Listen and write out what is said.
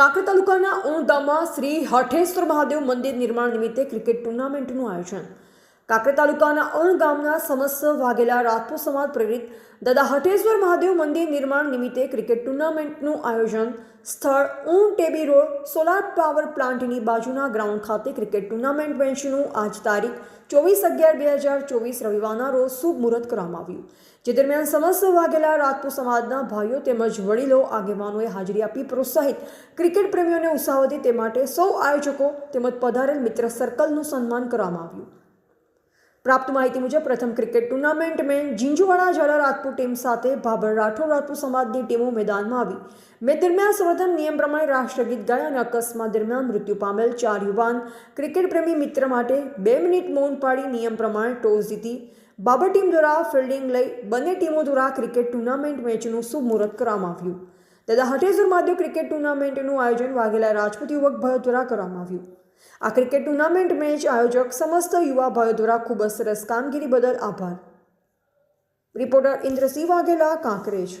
કાંકરા તાલુકાના ઉણ ગામમાં શ્રી હઠેશ્વર મહાદેવ મંદિર નિર્માણ નિમિત્તે ક્રિકેટ ટુર્નામેન્ટનું આયોજન કાંકરા તાલુકાના અણ ગામના સમસ્ત વાઘેલા રાજપૂત સમાજ પ્રેરિત દાદા હટેશ્વર મહાદેવ મંદિર નિર્માણ નિમિત્તે ક્રિકેટ ટુર્નામેન્ટનું આયોજન સ્થળ ઊન ટેબી રોડ સોલાર પાવર પ્લાન્ટની બાજુના ગ્રાઉન્ડ ખાતે ક્રિકેટ ટુર્નામેન્ટ મેચનું આજ તારીખ ચોવીસ અગિયાર બે હજાર ચોવીસ રવિવારના રોજ શુભ મુહૂર્ત કરવામાં આવ્યું. જે દરમિયાન સમસ્ત વાઘેલા રાજપૂત સમાજના ભાઈઓ તેમજ વડીલો, આગેવાનોએ હાજરી આપી પ્રોત્સાહિત ક્રિકેટ પ્રેમીઓને ઉત્સાહ તે માટે સૌ આયોજકો તેમજ પધારેલ મિત્ર સર્કલનું સન્માન કરવામાં આવ્યું. પ્રાપ્ત માહિતી મુજબ પ્રથમ ક્રિકેટ ટુર્નામેન્ટ મેં ઝીંઝુવાડા ઝાલા રાજપૂત ટીમ સાથે ભાભર રાઠોડ રાજપૂત સમાજની ટીમો મેદાનમાં આવી. મેચ દરમિયાન સર્વપ્રથમ નિયમ પ્રમાણે રાષ્ટ્રગીત ગાય અને અકસ્માત દરમિયાન મૃત્યુ પામેલ ચાર યુવાન ક્રિકેટ પ્રેમી મિત્ર માટે બે મિનિટ મૌન પાડી નિયમ પ્રમાણે ટોસ જીતી. બાબર ટીમ દ્વારા ફિલ્ડિંગ લઈ બંને ટીમો દ્વારા ક્રિકેટ ટુર્નામેન્ટ મેચનું શુભ મુહૂર્ત કરવામાં આવ્યું. દાદા હટેશ્વર મહાદેવ ક્રિકેટ ટુર્નામેન્ટનું આયોજન વાઘેલા રાજપૂત યુવક ભાઈઓ દ્વારા કરવામાં આવ્યું. આ ક્રિકેટ ટુર્નામેન્ટ મેચ આયોજક સમસ્ત યુવા ભાઈઓ દ્વારા ખૂબ જ સરસ કામગીરી બદલ આભાર. રિપોર્ટર ઇન્દ્રસિંહ વાઘેલા, કાંકરેજ.